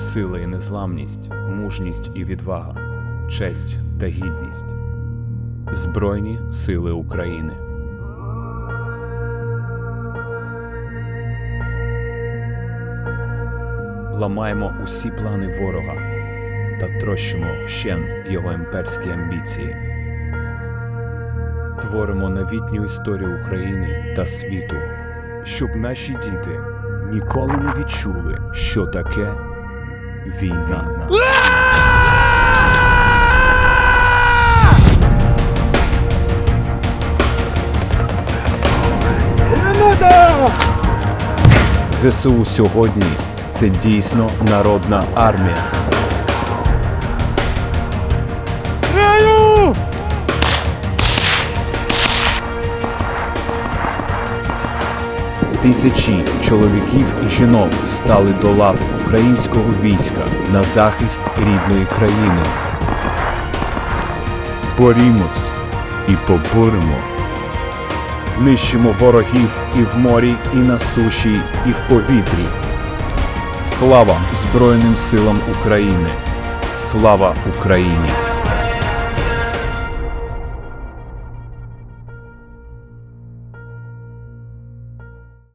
сила і незламність, мужність і відвага, честь та гідність. Збройні сили України. Ламаємо усі плани ворога та трощимо вщен його імперські амбіції. Творимо новітню історію України та світу, щоб наші діти ніколи не відчули, що таке війна. ЗСУ сьогодні це дійсно народна армія. Тисячі чоловіків і жінок стали до лав українського війська на захист рідної країни. Борімось і поборемо. Нищимо ворогів і в морі, і на суші, і в повітрі. Слава Збройним силам України! Слава Україні!